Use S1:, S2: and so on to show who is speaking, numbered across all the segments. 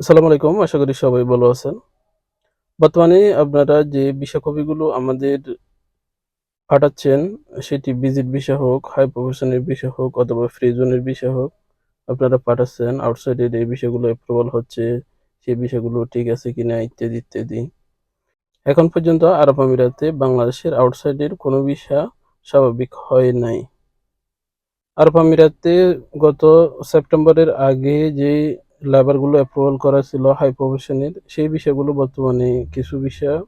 S1: আসসালামু আলাইকুম, আশা করি সবাই ভালো আছেন। বর্তমানে আপনারা যে ভিসা কপিগুলো আমাদের পাঠাচ্ছেন, সেটি ভিজিট ভিসা হোক হাই প্রফেশনের ভিসা হোক, অথবা ফ্রি জোনের ভিসা হোক, আপনারা পাঠাচ্ছেন, আউটসাইডের এই বিষয়গুলো অ্যাপ্রুভাল হচ্ছে, সেই বিষয়গুলো ঠিক আছে কিনা, ইত্যাদি ইত্যাদি। এখন পর্যন্ত আরব আমিরাতে বাংলাদেশের আউটসাইডের কোনো ভিসা স্বাভাবিক হয় নাই। আরব আমিরাতে গত সেপ্টেম্বরের আগে যে লেবারগুলো অ্যাপ্রুভাল করা ছিল হাই প্রফেশনের সেই বিষয়গুলো বর্তমানে কিছু বিষয়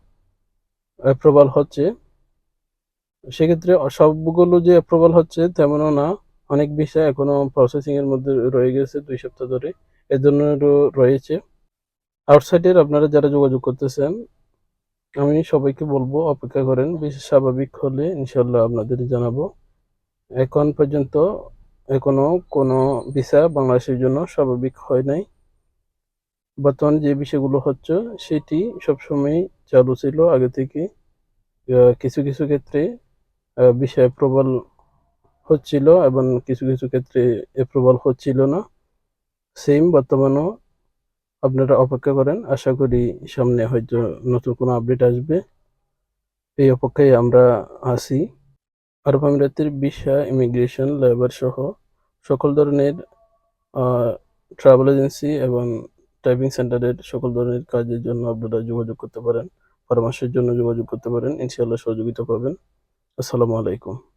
S1: অ্যাপ্রুভাল হচ্ছে। সেক্ষেত্রে সবগুলো যে অ্যাপ্রুভাল হচ্ছে তেমনও না, অনেক বিষয় এখনও প্রসেসিংয়ের মধ্যে রয়ে গেছে দুই সপ্তাহ ধরে এর জন্য রয়েছে। আউটসাইডের আপনারা যারা যোগাযোগ করতেছেন, আমি সবাইকে বলব অপেক্ষা করেন, বেশি স্বাভাবিক হলে ইনশাল্লাহ আপনাদের জানাব। এখন পর্যন্ত এখনও কোনো ভিসা বাংলাদেশের জন্য স্বাভাবিক হয় নাই। বর্তমানে যে বিষয়গুলো হচ্ছে, সেটি সবসময় চালু ছিল আগে থেকে। কিছু কিছু ক্ষেত্রে বিষয় অ্যাপ্রুভাল হচ্ছিল এবং কিছু কিছু ক্ষেত্রে অ্যাপ্রুভাল হচ্ছিল না। সেম বর্তমানেও আপনারা অপেক্ষা করেন। আশা করি সামনে হয়তো নতুন কোনো আপডেট আসবে। এই অপেক্ষায় আমরা আছি। আরব আমিরাতের ভিসা ইমিগ্রেশন লেবার সহ সকল ধরনের ট্রাভেল এজেন্সি এবং টাইপিং সেন্টারের সকল ধরনের কাজের জন্য আপনারা যোগাযোগ করতে পারেন, পরামর্শের জন্য যোগাযোগ করতে পারেন, ইনশাআল্লাহ সহযোগিতা পাবেন। আসসালামু আলাইকুম।